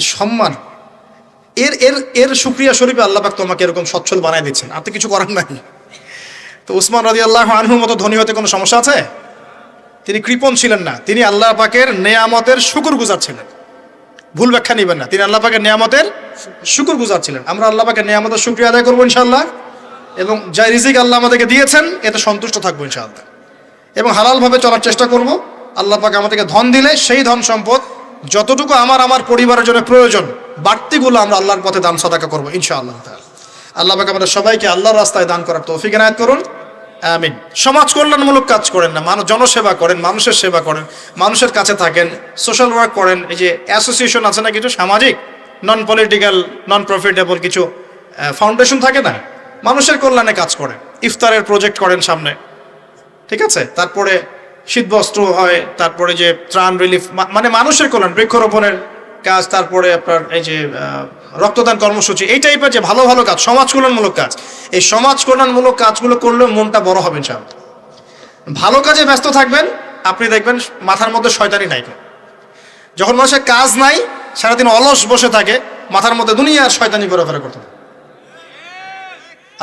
সম্মান। এর এর এর সুক্রিয়া স্বরূপে আল্লাহ পাক তোমাকে এরকম সচ্ছল বানায় দিচ্ছেন। আর তো কিছু করার নাই। তো উসমান রাজি আল্লাহ আনহুর মতো ধনী হতে কোনো সমস্যা আছে? তিনি কৃপণ ছিলেন না। তিনি আল্লাহ পাকের নেয়ামতের শুকুর গুজার ছিলেন। ভুল ব্যাখ্যা নেবেন না। তিনি আল্লাহ পাকের নেয়ামতের শুকুর গুজার ছিলেন। আমরা আল্লাহ পাকের নেয়ামতের শুক্রিয়া আদায় করব ইনশাল্লাহ এবং যা রিজিক আল্লাহ আমাদেরকে দিয়েছেন, এতে সন্তুষ্ট থাকব ইনশাআল্লাহ। এবং হালালভাবে চলার চেষ্টা করব। আল্লাহ পাক আমাদেরকে ধন দিলে সেই ধন সম্পদ যতটুকু আমার আমার পরিবারের জন্য প্রয়োজন, বাড়তিগুলো আমরা আল্লাহর পথে দান সদাকা করব, ইনশাআল্লাহ তাআলা। আল্লাহ পাক আমাদের সবাইকে আল্লাহর রাস্তায় দান করার তৌফিক এনায়ত করুন। আমিন। সমাজ কল্যাণমূলক কাজ করেন না, মানুষ জনসেবা করেন, মানুষের সেবা করেন, মানুষের কাছে থাকেন, সোশ্যাল ওয়ার্ক করেন, এই যে অ্যাসোসিয়েশন আছে না কিছু, সামাজিক নন পলিটিক্যাল নন প্রফিটেবল কিছু ফাউন্ডেশন থাকে না, মানুষের কল্যাণে কাজ করেন, ইফতারের প্রজেক্ট করেন সামনে, ঠিক আছে? তারপরে শীতবস্ত্র হয়, তারপরে যে ত্রাণ রিলিফ মানে মানুষের কল্যাণ, বৃক্ষরোপণের কাজ, তারপরে আপনার এই যে রক্তদান কর্মসূচি, এই টাইপের যে ভালো ভালো কাজ, সমাজ কল্যাণমূলক কাজ, এই সমাজ কল্যাণমূলক কাজগুলো করলে মনটা বড় হবে সব ভালো কাজে ব্যস্ত থাকবেন, আপনি দেখবেন মাথার মধ্যে শয়তানি নাই যখন মানুষের কাজ নাই, সারাদিন অলস বসে থাকে, মাথার মধ্যে দুনিয়ার শয়তানি ঘোরাফেরা করতে থাকে।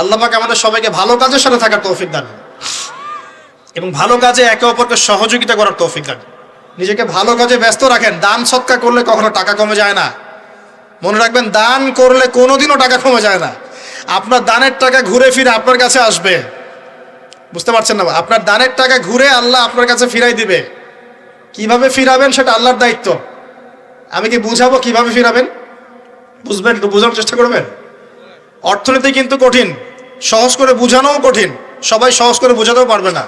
আল্লাহ পাক আমাদের সবাইকে ভালো কাজের সাথে থাকার তৌফিক দান। এবং ভালো কাজে একে অপরকে সহযোগিতা করার তৌফিক দান। নিজেকে ভালো কাজে ব্যস্ত রাখেন। দান সৎকার করলে কখনো টাকা কমে যায় না। মনে রাখবেন, দান করলে কোনোদিনও টাকা কমে যায় না। আপনার দানের টাকা ঘুরে ফিরে আপনার কাছে আসবে। বুঝতে পারছেন না? আপনার দানের টাকা ঘুরে আল্লাহ আপনার কাছে ফিরাই দিবে। কীভাবে ফিরাবেন সেটা আল্লাহর দায়িত্ব। আমি কি বুঝাবো কীভাবে ফিরাবেন? বুঝবেন একটু বোঝানোর চেষ্টা করবেন? অর্থনীতি কিন্তু কঠিন। সহজ করে বোঝানোও কঠিন। সবাই সহজ করে বোঝাতেও পারবে না।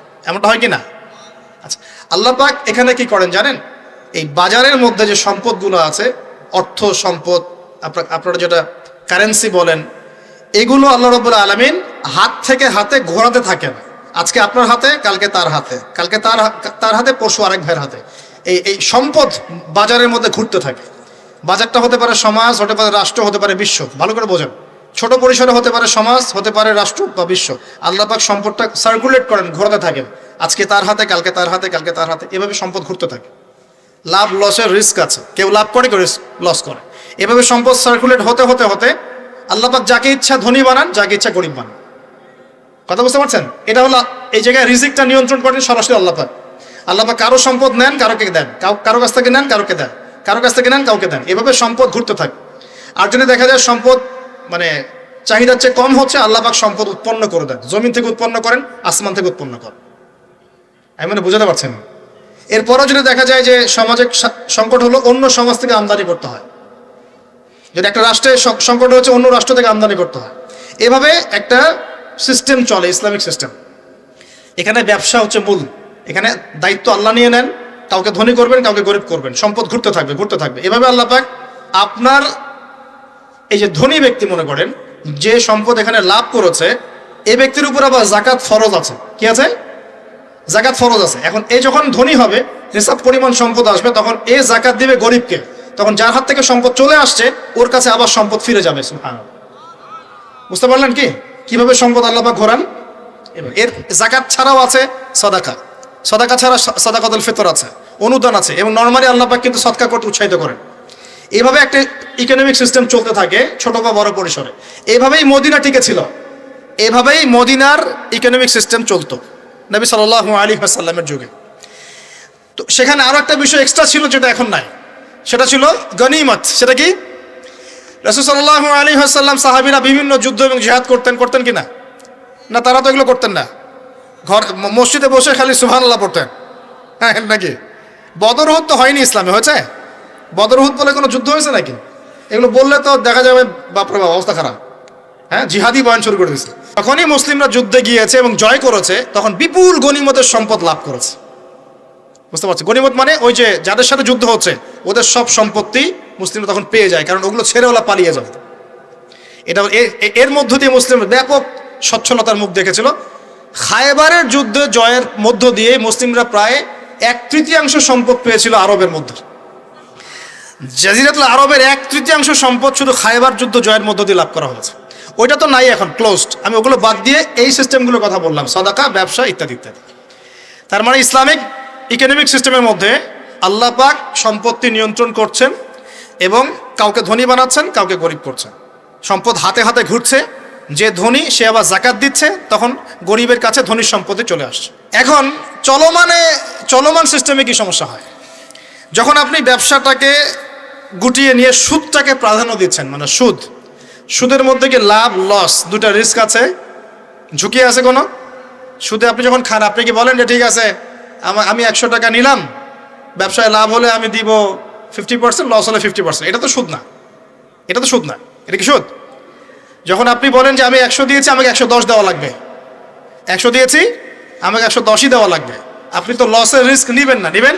এমনটা হয় কি না আচ্ছা আল্লাহ পাক এখানে কি করেন জানেন? এই বাজারের মধ্যে যে সম্পদগুলো আছে, অর্থ সম্পদ, আপনার, আপনারা যেটা কারেন্সি বলেন, এগুলো আল্লাহ রব্বুল আলমিন হাত থেকে হাতে ঘোরাতে থাকেন। আজকে আপনার হাতে, কালকে তার হাতে। কালকে তার তার হাতে, পরশু আরেক ভাইয়ের হাতে। এই এই সম্পদ বাজারের মধ্যে ঘুরতে থাকে। বাজারটা হতে পারে সমাজ, হতে পারে রাষ্ট্র, হতে পারে বিশ্ব। ভালো করে বোঝেন। ছোট পরিসরে হতে পারে সমাজ, হতে পারে রাষ্ট্র বা বিশ্ব। আল্লাহ পাক সম্পদটা সার্কুলেট করেন, ঘোরাতে থাকেন। আজকে তার হাতে, কালকে তার হাতে, কালকে তার হাতে। এভাবে সম্পদ ঘুরতে থাকে। লাভ, লসের রিস্ক আছে। কেউ লাভ করে, কেউ লস করে। এভাবে সম্পদ সার্কুলেট হতে হতে হতে আল্লাহ পাক যাকে ইচ্ছা ধনী বানান, যাকে ইচ্ছা গরিব বানান। কথা বুঝতে পারছেন? এটা হলো এই জায়গায় রিজিকটা নিয়ন্ত্রণ করেন সরাসরি আল্লাহ পাক। আল্লাহ পাক কারও সম্পদ নেন, কারোকে দেন। কারও কাছ থেকে নেন, কারোকে দেন। কারও কাছ থেকে নেন, কাউকে দেন। এভাবে সম্পদ ঘুরতে থাকে। আর যদি দেখা যায় সম্পদ মানে চাহিদার চেয়ে কম হচ্ছে আল্লাহ পাক সম্পদ উৎপন্ন করে দেন, জমিন থেকে উৎপন্ন করেন, আসমান থেকে উৎপন্ন করেন। আমি মানে বুঝাতে পারছেন এরপরও যদি দেখা যায় যে সমাজে সংকট হলো, অন্য সমাজ থেকে আমদানি করতে হয়। যদি একটা রাষ্ট্রের সংকট হচ্ছে অন্য রাষ্ট্র থেকে আমদানি করতে হয়। এভাবে একটা সিস্টেম চলে, ইসলামিক সিস্টেম এখানে ব্যবসা হচ্ছে মূল। এখানে দায়িত্ব আল্লাহ নিয়ে নেন, কাউকে ধনী করবেন, কাউকে গরিব করবেন। সম্পদ ঘুরতে থাকবে ঘুরতে থাকবে। এভাবে আল্লাহ পাক আপনার এই যে ধনী ব্যক্তি মনে করেন, যে সম্পদ এখানে লাভ করেছে, এই ব্যক্তির উপর আবার জাকাত ফরজ আছে। কি আছে? জাকাত ফরজ আছে। এখন এই যখন ধনী হবে নিসাব পরিমাণ সম্পদ আসবে, তখন এ জাকাত দিবে গরিবকে। তখন যার হাত থেকে সম্পদ চলে আসছে, ওর কাছে আবার সম্পদ ফিরে যাবে। বুঝতে পারলেন কি? কীভাবে সম্পদ আল্লাহ পাক ঘোরান? এর জাকাত ছাড়াও আছে সদাকা। সদাকা ছাড়া সদাকাতুল ফিতর আছে, অনুদান আছে, এবং নর্মালি আল্লাহ পাক কিন্তু সৎকা করতে উৎসাহিত করেন। এভাবে একটা ইকোনমিক সিস্টেম চলতে থাকে, ছোট বা বড় পরিসরে। এভাবেই মদিনা টিকে ছিল। এভাবেই মদিনার ইকোনমিক সিস্টেম চলতো, নবী সাল আলী সাল্লামের যুগে। তো সেখানে আরও একটা বিষয় এক্সট্রা ছিল যেটা এখন নাই। সেটা ছিল গনিমত। সেটা কি? রসুল সাল্লাহ আলী হাসাল্লাম সাহাবিরা বিভিন্ন যুদ্ধ এবং জিহাদ করতেন করতেন কি না? না, তারা তো এগুলো করতেন না। ঘর মসজিদে বসে খালি সুহান আল্লাহ পড়তেন। হ্যাঁ নাকি? বদরহুদ তো হয়নি ইসলামে, হয়েছে? বদরহুদ বলে কোনো যুদ্ধ হয়েছে নাকি? এগুলো বললে তো দেখা যাবে বাপরে বাপ, অবস্থা খারাপ। হ্যাঁ জিহাদি বয়ান শুরু করে দিয়েছে। তখনই মুসলিমরা যুদ্ধে গিয়েছে এবং জয় করেছে, তখন বিপুল গনিমতের সম্পদ লাভ করেছে। বুঝতে পারছি গনিমত মানে ওই যে যাদের সাথে যুদ্ধ হচ্ছে, ওদের সব সম্পত্তি মুসলিমরা তখন পেয়ে যায়, কারণ ওগুলো ছেড়ে ওলা পালিয়ে যাবে। এটা এর মধ্য দিয়ে মুসলিম ব্যাপক স্বচ্ছলতার মুখ দেখেছিল। খায়বারের যুদ্ধে জয়ের মধ্য দিয়ে মুসলিমরা প্রায় এক তৃতীয়াংশ সম্পদ পেয়েছিল আরবের মধ্যে। জাজিরাতুল আরবের এক তৃতীয়াংশ সম্পদ শুধু খাইবার যুদ্ধ জয়ের মধ্য দিয়ে লাভ করা হয়েছে। ওইটা তো নাই এখন ক্লোজড আমি ওগুলো বাদ দিয়ে এই সিস্টেমগুলোর কথা বললাম, সদাকা, ব্যবসা ইত্যাদি ইত্যাদি। তার মানে ইসলামিক ইকোনমিক সিস্টেমের মধ্যে আল্লাহ পাক সম্পত্তি নিয়ন্ত্রণ করছেন এবং কাউকে ধনী বানাচ্ছেন, কাউকে গরিব করছেন। সম্পদ হাতে হাতে ঘুরছে, যে ধনী সে আবার জাকাত দিচ্ছে, তখন গরিবের কাছে ধনীর সম্পত্তি চলে আসছে। এখন চলমানে, চলমান সিস্টেমে কি সমস্যা হয়? যখন আপনি ব্যবসাটাকে গুটিয়ে নিয়ে সুদটাকে প্রাধান্য দিচ্ছেন মানে সুদ। সুদের মধ্যে কি লাভ, লস, দুটা রিস্ক আছে? ঝুঁকি আছে কোনো? সুদে আপনি যখন খান, আপনি কি বলেন যে ঠিক আছে, আমা- একশো টাকা নিলাম, ব্যবসায় লাভ হলে আমি দিব ফিফটি পার্সেন্ট লস হলে ফিফটি পার্সেন্ট এটা তো সুদ না। এটা তো সুদ না। এটা কি সুদ? যখন আপনি বলেন যে আমি একশো দিয়েছি, আমাকে একশো দশ দেওয়া লাগবে। একশো দিয়েছি, আমাকে একশো দশই দেওয়া লাগবে। আপনি তো লসের রিস্ক নেবেন না। নেবেন?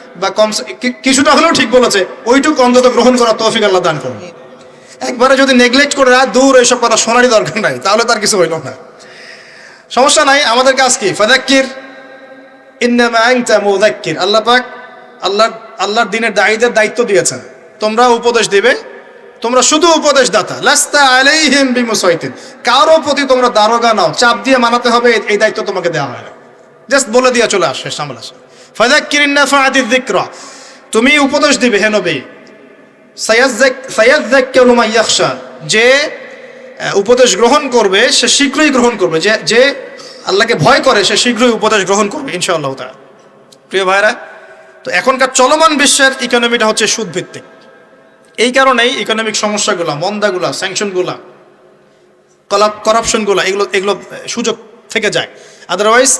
বা কম কিছুটা হলেও ঠিক বলেছে। ওইটুকু অন্তত গ্রহণ করার তৌফিক আল্লাহ দান করুন। একবারে যদি নেগলেক্ট করে রাত দূর এইসব কথা শোনারই দরকার নাই, তাহলে তার কিছু হইল না। সমস্যা নাই, আমাদের কাজ কি? ফাদাক্কির মুযাক্কির। আল্লাহ পাক আল্লাহ, আল্লাহর দিনের দায়ীদের দায়িত্ব দিয়েছেন। তোমরা উপদেশ দিবে, তোমরা শুধু উপদেশ দাতা লাস্তা আলাইহিম বিমুসাইতিন। কারও প্রতি তোমরা দারোগা নাও। চাপ দিয়ে মানাতে হবে, এই- দায়িত্ব তোমাকে দেওয়া হয় না। জাস্ট বলে দিয়ে চলে আসে সামনে যিকরা। তুমি উপদেশ দিবে হে নবী। যে উপদেশ গ্রহণ করবে, সে শীঘ্রই গ্রহণ করবে। যে যে আল্লাহকে ভয় করে, সে শীঘ্রই উপদেশ গ্রহণ করবে, ইনশাআল্লাহ তাআলা। প্রিয় ভাইরা তো এখনকার চলমান বিশ্বের ইকোনমিটা হচ্ছে সুদ ভিত্তিক এই কারণেই ইকোনমিক সমস্যাগুলো, মন্দাগুলা স্যাংশনগুলা করাপশনগুলো এগুলো এগুলো সুযোগ থেকে যায়। আদারওয়াইজ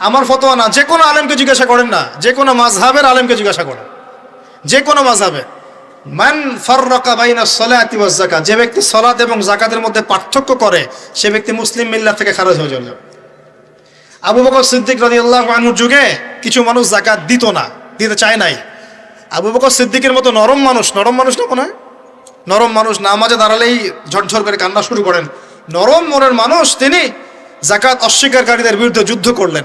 আমার ফতোয়া না, যে কোনো আলেমকে জিজ্ঞাসা করেন না, যে কোনো মাঝহাবের আলেমকে জিজ্ঞাসা করেন। যে কোনো মাঝহাবে মান ফাররাকা বাইনা সলাতি ওয়াজ যাকাত, যে ব্যক্তি সলাত এবং জাকাতের মধ্যে পার্থক্য করে, সে ব্যক্তি মুসলিম মিল্লাত থেকে খারজ হয়ে যাবে। আবু বকর সিদ্দিক রাদিয়াল্লাহু আনহুর যুগে কিছু মানুষ জাকাত দিত না, দিতে চায় নাই। আবু বকর সিদ্দিকের মতো নরম মানুষ নরম মানুষ না মনে নরম মানুষ নামাজে দাঁড়ালেই ঝরঝর করে কান্না শুরু করেন। নরম মনের মানুষ, তিনি জাকাত অস্বীকারীদের বিরুদ্ধে যুদ্ধ করলেন।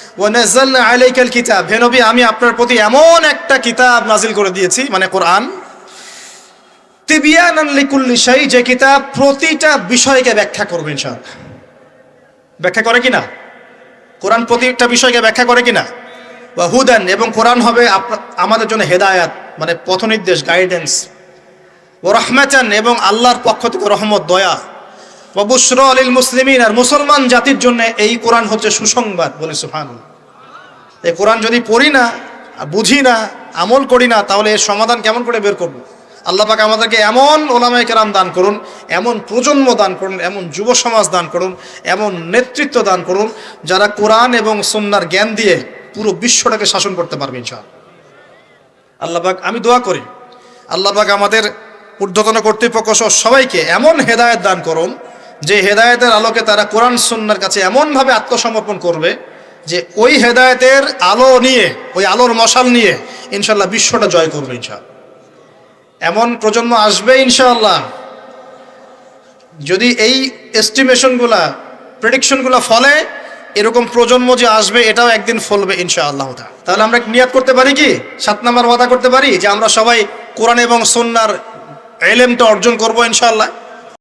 কিতাব। আমি আপনার প্রতি এমন একটা কিতাব নাজিল করে দিয়েছি মানে কোরআন। শাই, যে কিতাব প্রতিটা বিষয়কে ব্যাখ্যা করবে ইনশাআল্লাহ। ব্যাখ্যা করে কিনা? কোরআন প্রতিটা বিষয়কে ব্যাখ্যা করে কিনা? বা হুদান, এবং কোরআন হবে আমাদের জন্য হেদায়াত মানে পথনির্দেশ গাইডেন্স ও রহমাচান এবং আল্লাহর পক্ষ থেকে রহমত, দয়া। ববুশ্র আলিল মুসলিমিন, আর মুসলমান জাতির জন্য এই কোরআন হচ্ছে সুসংবাদ বলে সুফান এই কোরআন যদি পড়ি না বুঝি না, আমল করি না, তাহলে এর সমাধান কেমন করে বের করব? আল্লাহ পাক আমাদেরকে এমন ওলামায় কেরাম দান করুন, এমন প্রজন্ম দান করুন, এমন যুব সমাজ দান করুন, এমন নেতৃত্ব দান করুন, যারা কোরআন এবং সন্ন্যার জ্ঞান দিয়ে পুরো বিশ্বটাকে শাসন করতে পারবে ইনশাআল্লাহ। আল্লাহ পাক, আমি দোয়া করি, আল্লাহ পাক আমাদের ঊর্ধ্বতন কর্তৃপক্ষ সবাইকে এমন হেদায়ত দান করুন যে হেদায়েতের আলোকে তারা কোরআন সুন্নার কাছে এমনভাবে আত্মসমর্পণ করবে যে ওই হেদায়েতের আলো নিয়ে, ওই আলোর মশাল নিয়ে ইনশাল্লাহ বিশ্বটা জয় করবে ইনশাআল্লাহ। এমন প্রজন্ম আসবে ইনশাআল্লাহ। যদি এই এস্টিমেশনগুলা প্রেডিকশনগুলো ফলে এরকম প্রজন্ম যে আসবে, এটাও একদিন ফলবে ইনশাআল্লাহ। তাহলে আমরা নিয়াদ করতে পারি কি? সাত নাম্বার ওয়াদা করতে পারি যে আমরা সবাই কোরআন এবং সন্ন্যার এলেমটা অর্জন করব ইনশাআল্লাহ।